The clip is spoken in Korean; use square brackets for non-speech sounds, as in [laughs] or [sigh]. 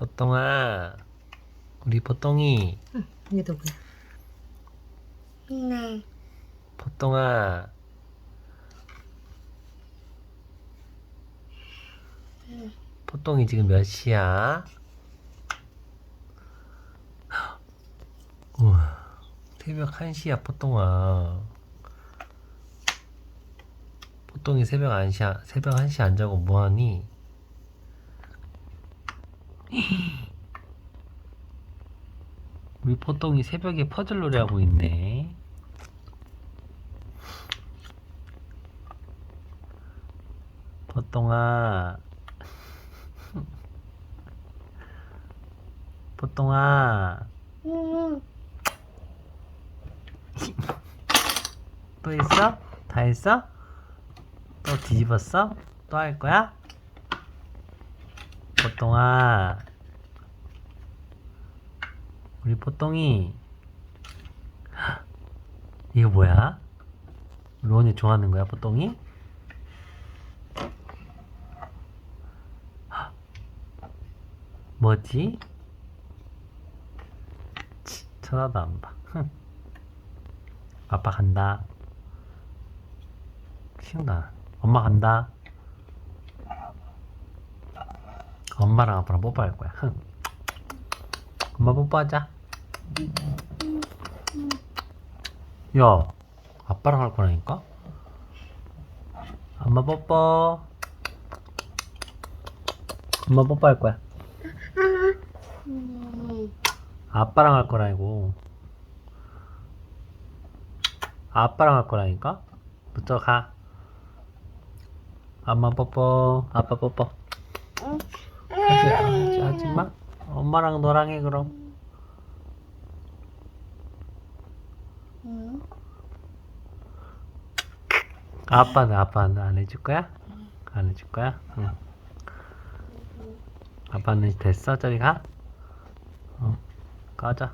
보똥아, 우리 보똥이, 응, 이게 누구야? 네. 보똥아, 보똥이 지금 몇 시야? 우와, 새벽 1시야, 보똥아. 보똥이 새벽 1시, 새벽 1시 안 자고 뭐하니? [gasps] 우리 보똥이 새벽에 퍼즐 놀이 하고 있네. 보똥아. 응. [laughs] [laughs] 또 했어? 다 했어? 또 뒤집었어? 또 할 거야? 보똥아. 우리 보똥이. [gasps] 이거 뭐야? 로운이 좋아하는 거야, 보똥이? [gasps] 뭐지? 치, 쳐다도 안 봐. 흥. [laughs] 아빠 간다. 신나. 엄마 간다. 엄마랑 아빠랑 뽀뽀할 거야. 흥. 엄마 뽀뽀하자. 야, 아빠랑 할 거라니까? 엄마 뽀뽀. 엄마 뽀뽀할 거야. 음. 아빠랑 할 거라고. 아빠랑 할 거라니까? 부터 가. 엄마 뽀뽀, 아빠 뽀뽀. 하지, 하지, 하지 마. 엄마랑 너랑 해, 그럼. 응. 아빠는, 아빠는 안 해줄 거야? 안 해줄 거야? 응. 아빠는 됐어? 저리 가? 어, 가자.